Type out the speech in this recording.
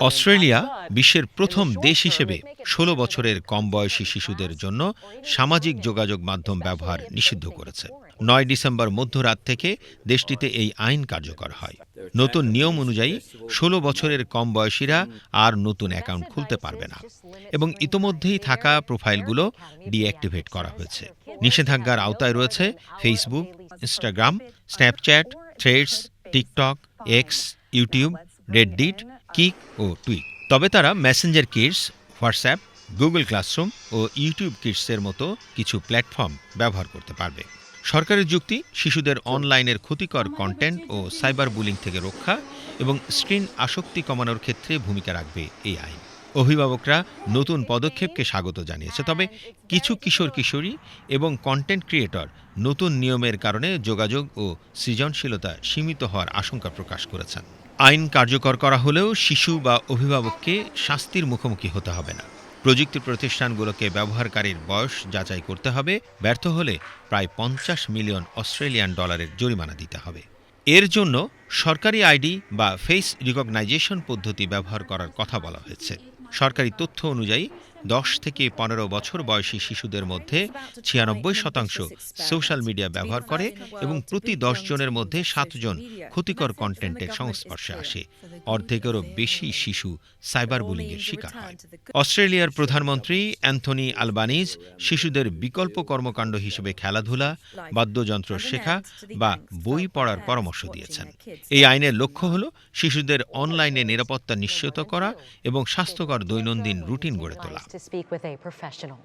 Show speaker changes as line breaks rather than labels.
Australia বিশ্বের প্রথম দেশ হিসেবে ষোলো বছরের কম বয়সী শিশুদের জন্য সামাজিক যোগাযোগ মাধ্যম ব্যবহার নিষিদ্ধ করেছে। নয় ডিসেম্বর মধ্যরাত থেকে দেশটিতে এই আইন কার্যকর হয়। নতুন নিয়ম অনুযায়ী ষোলো বছরের কম বয়সীরা আর নতুন অ্যাকাউন্ট খুলতে পারবে না। এবং ইতোমধ্যেই থাকা প্রোফাইলগুলো ডিঅ্যাক্টিভেট করা হয়েছে। নিষেধাজ্ঞার আওতায় রয়েছে Facebook Instagram Snapchat Threads TikTok X YouTube Reddit Kick ও টুইট তবে তারা Messenger Kids WhatsApp Google Classroom ও ইউটিউব কিডসের মতো কিছু প্ল্যাটফর্ম ব্যবহার করতে পারবে। সরকারের যুক্তি, শিশুদের অনলাইনের ক্ষতিকর কন্টেন্ট ও সাইবার বুলিং থেকে রক্ষা এবং স্ক্রিন আসক্তি কমানোর ক্ষেত্রে ভূমিকা রাখবে এই আইন অভিভাবকরা নতুন পদক্ষেপকে স্বাগত জানিয়েছে, তবে কিছু কিশোর কিশোরী এবং কন্টেন্ট ক্রিয়েটর নতুন নিয়মের কারণে যোগাযোগ ও সৃজনশীলতা সীমিত হওয়ার আশঙ্কা প্রকাশ করেছেন। আইন কার্যকর করা হলেও শিশু বা অভিভাবককে শাস্তির মুখোমুখি হতে হবে না। প্রযুক্তি প্রতিষ্ঠানগুলোকে ব্যবহারকারীর বয়স যাচাই করতে হবে, ব্যর্থ হলে প্রায় পঞ্চাশ মিলিয়ন অস্ট্রেলিয়ান ডলারের জরিমানা দিতে হবে। এর জন্য সরকারি আইডি বা ফেস রিকগনাইজেশন পদ্ধতি ব্যবহার করার কথা বলা হয়েছে। সরকারি তথ্য অনুযায়ী দশ থেকে পনেরো বছর বয়সী শিশুদের মধ্যে ছিয়ানব্বই শতাংশ সোশ্যাল মিডিয়া ব্যবহার করে এবং প্রতি দশ জনের মধ্যে সাতজন ক্ষতিকর কন্টেন্টের সংস্পর্শে আসে। অর্ধেকেরও বেশি শিশু সাইবার বুলিংয়ের শিকার হয়। অস্ট্রেলিয়ার প্রধানমন্ত্রী অ্যান্থনি আলবানিজ শিশুদের বিকল্প কর্মকাণ্ড হিসেবে খেলাধুলা, বাদ্যযন্ত্র শেখা বা বই পড়ার পরামর্শ দিয়েছেন। এই আইনের লক্ষ্য হল শিশুদের অনলাইনে নিরাপত্তা নিশ্চিত করা এবং স্বাস্থ্যকর দৈনন্দিন রুটিন গড়ে তোলা।
To speak with a professional.